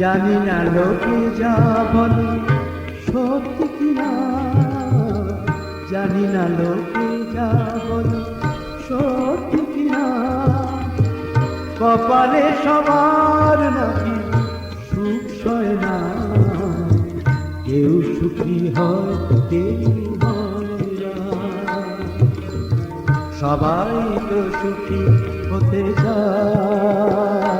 জানি না লোকে যা বলে, সত্যি কিনা জানি না লোকে যা বলে, সত্যি কিনা কপালে সবার নাকি সুখ সয় না? কেউ সুখী কেউ সবাই তো সুখী হতে চায়।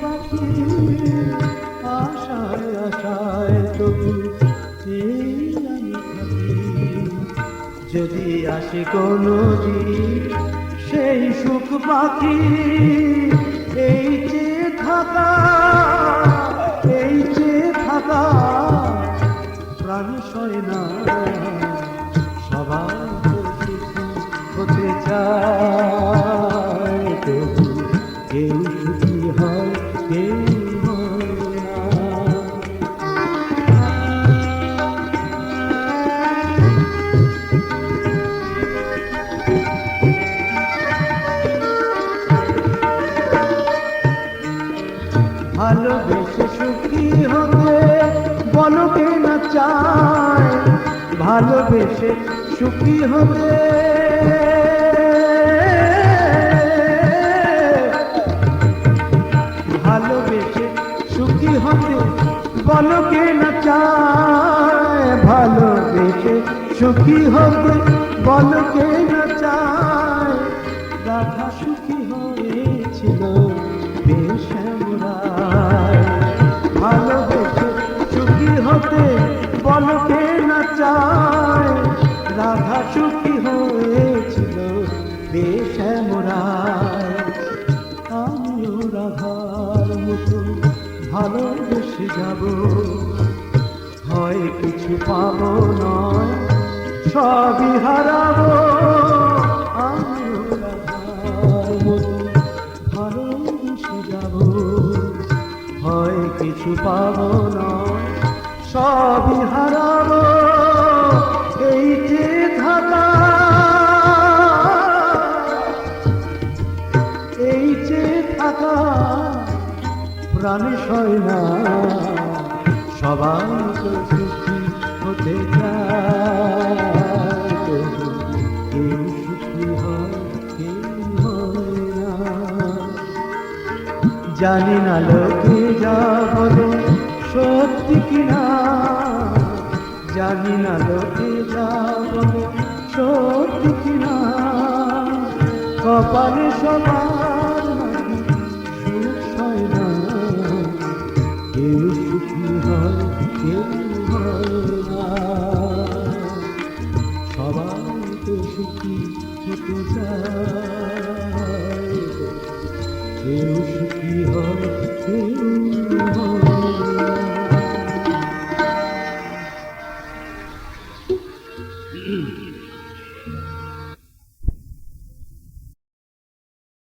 পাখি আশায় আশায় যদি আসে কোনো সেই সুখ পাখি, এই যে থাকা, এই যে থাকা প্রাণ সয় না সবাই তো হতে চায়। চায় ভালোবেসে সুখী হবে। ভালোবেসে সুখী হবে বলো কে না চায়। ভালোবেসে সুখী হবে বলো কে না যাব হয় কিছু পাবো নয়, সবই হারাবো। হয় কিছু পাবো নয়, সবই হারাবো। এই যে থাকা এই যে থাকা প্রাণে সয় না। সবাই তো সুখী হতে জানি না লোকে যা বলে, সত্যি কিনা জানি না লোকে যা বলে, সত্যি কিনা কপালে সবার হয় কেউ হয় না সবাই তো সুখী হয় কেউ